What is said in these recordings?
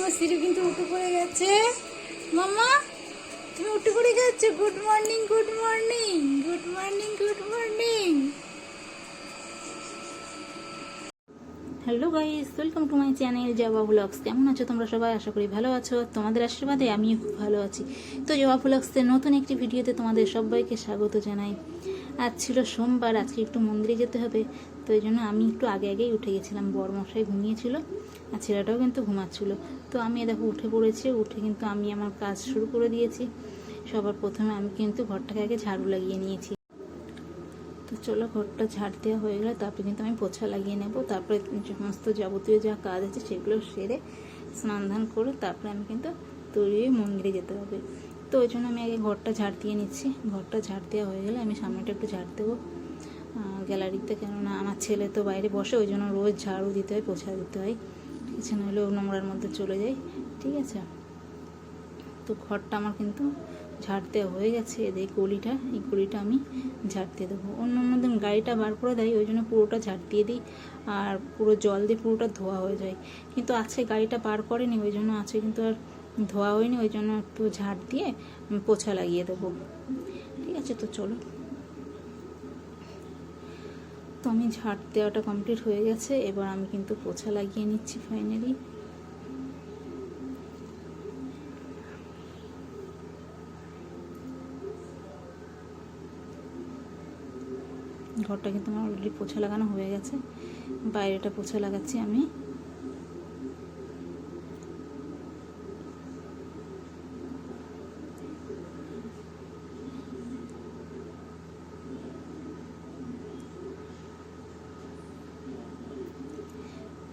আমার সিঁড়ি কিন্তু উঠে পড়ে গেছে। মামা তুমি উঠে পড়ে গেছো? Good morning good morning good morning good morning hello guys welcome to my channel Joba blogs কেমন আছো তোমরা সবাই? আশা করি ভালো আছো। তোমাদের আশীর্বাদে আমিও খুব ভালো আছি। তো জবা ব্লগসের নতুন একটি ভিডিওতে তোমাদের সবাইকে স্বাগত জানাই। আজ ছিল সোমবার, আজকে একটু মন্দিরে যেতে হবে, তো এই জন্য আমি একটু আগে আগেই উঠে গেছিলাম। বরমশাই ঘুমিয়েছিল আর ছেলেটাও কিন্তু ঘুমাচ্ছিল। তো আমি দেখো উঠে পড়েছি, উঠে কিন্তু আমি আমার কাজ শুরু করে দিয়েছি। সবার প্রথমে আমি কিন্তু ঘরটাকে আগে ঝাড়ু লাগিয়ে নিয়েছি। তো চলো ঘরটা ঝাড় দেওয়া হয়ে গেলে তারপরে কিন্তু আমি পোছা লাগিয়ে নেব। তারপরে সমস্ত যাবতীয় যা কাজ আছে সেগুলো সেরে স্নান ধান করে তারপরে আমি কিন্তু তৈরি মন্দিরে যেতে হবে। তো ওই জন্য আমি আগে ঘরটা ঝাড় দিয়ে নিচ্ছি। ঘরটা ঝাড় দেওয়া হয়ে গেলে আমি সামনেটা একটু ঝাড় দেবো। গ্যালারিতে কেননা আমার ছেলে তো বাইরে বসে, ওই জন্য রোজ ঝাড়ু দিতে হয়, পোছা দিতে হয়। ঠিক আছে নাহলে ও নোংরার মধ্যে চলে যায় ঠিক আছে? তো ঘরটা আমার কিন্তু ঝাড় দেওয়া হয়ে গেছে। এদের গলিটা, এই গলিটা আমি ঝাড় দিয়ে দেবো। অন্য অন্য দিন গাড়িটা বার করে দেয়, ওই জন্য পুরোটা ঝাড় দিয়ে দিই আর পুরো জল দিয়ে পুরোটা ধোয়া হয়ে যায়। কিন্তু আজকে গাড়িটা বার করেনি, ওই জন্য আছে কিন্তু আর ধোয়া হয়নি, ওই জন্য একটু ঝাড় দিয়ে পোছা লাগিয়ে দেবো। ঠিক আছে, তো চলো। তো আমি ঝাড় দেওয়াটা কমপ্লিট হয়ে গেছে, এবার আমি কিন্তু পোছা লাগিয়ে নিচ্ছি ফাইনালি ঘরটা কিন্তু আমার অলরেডি পোছা লাগানো হয়ে গেছে, বাইরেটা পোছা লাগাচ্ছি আমি।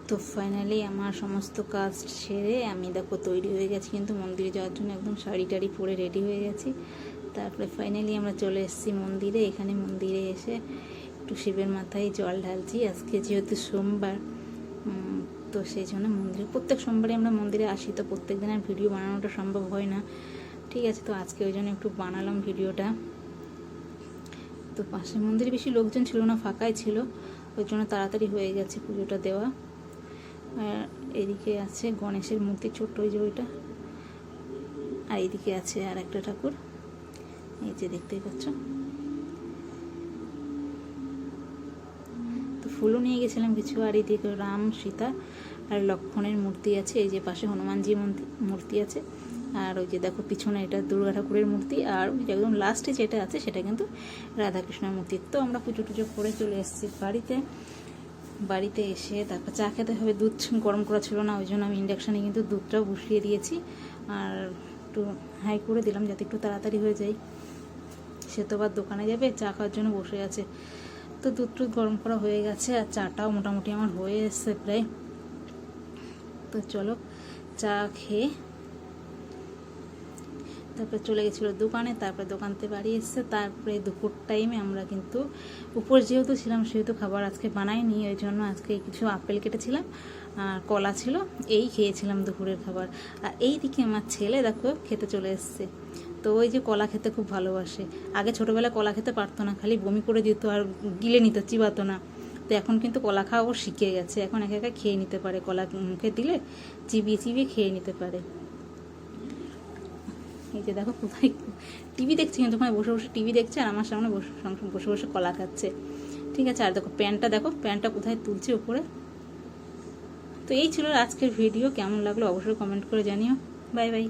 তো ফাইনালি আমার সমস্ত কাজ সেরে আমি দেখো তৈরি হয়ে গেছি, কিন্তু মন্দিরে যাওয়ার জন্য একদম শাড়ি টাড়ি পরে রেডি হয়ে গেছি। তারপরে ফাইনালি আমরা চলে এসেছি মন্দিরে, এখানে মন্দিরে এসে একটু শিবের মাথায় জল ঢালছি। আজকে যেহেতু সোমবার তো সেই জন্য মন্দিরে, প্রত্যেক সোমবারে আমরা মন্দিরে আসি, তো প্রত্যেক দিন আর ভিডিও বানানোটা সম্ভব হয় না। ঠিক আছে, তো আজকে ওই জন্য একটু বানালাম ভিডিওটা। তো পাশে মন্দিরে বেশি লোকজন ছিল না, ফাঁকাই ছিল, ওই জন্য তাড়াতাড়ি হয়ে গেছে পুজোটা দেওয়া। আর এদিকে আছে গণেশের মূর্তি, ছোট্ট ওই যে ওইটা। আর এদিকে আছে আর একটা ঠাকুর। এই যে দেখতেই পাচ্ছ। তো ফুলও নিয়ে গেছিলাম কিছু, আর এইদিকে রাম, সীতা আর লক্ষণের মূর্তি আছে। এই যে পাশে হনুমানজি মূর্তি আছে। আর ওই যে দেখো পিছনে এটা দুর্গা ঠাকুরের মূর্তি। আর ওই যে একদম লাস্টে যেটা আছে সেটা কিন্তু রাধাকৃষ্ণের মূর্তি। তো আমরা পুজো টুজো করে চলে এসেছি বাড়িতে। বাড়িতে এসে তারপর চা খেতে হবে, দুধ গরম করা ছিল না, ওই জন্য আমি ইন্ডাকশানে কিন্তু দুধটাও বসিয়ে দিয়েছি। আর একটু হাই করে দিলাম যাতে একটু তাড়াতাড়ি হয়ে যায়। সে তো আবার দোকানে যাবে, চা খাওয়ার জন্য বসে আছে। তো দুধ টুধ গরম করা হয়ে গেছে আর চাটাও মোটামুটি আমার হয়ে এসছে প্রায়। তো চলো চা খেয়ে তারপরে চলে গেছিল দোকানে, তারপরে দোকান থেকে বাড়ি এসছে তারপরে দুপুর টাইমে আমরা কিন্তু উপর যেহেতু ছিলাম, সেহেতু খাবার আজকে বানাইনি ওই জন্য আজকে কিছু আপেল কেটেছিলাম আর কলা ছিল, এই খেয়েছিলাম দুপুরের খাবার। আর এই দিকে আমার ছেলে দেখো খেতে চলে এসছে। তো ওই যে কলা খেতে খুব ভালোবাসে। আগে ছোটোবেলায় কলা খেতে পারতো না, খালি বমি করে দিত আর গিলে নিত, চিবাতো না। তো এখন কিন্তু কলা খাওয়া ও শিখে গেছে, এখন একা একা খেয়ে নিতে পারে, কলা মুখে দিলে চিবিয়ে চিবিয়ে খেয়ে নিতে পারে। এই যে দেখো কোথায় টিভি দেখছে কিন্তু ওখানে বসে বসে টিভি দেখছে আর আমার সামনে বসে বসে বসে কলা খাচ্ছে। ঠিক আছে? আর দেখো প্যান্টটা দেখো প্যান্টটা কোথায় তুলছে উপরে? তো এই ছিল আজকের ভিডিও কেমন লাগল অবশ্যই কমেন্ট করে জানিও। Bye bye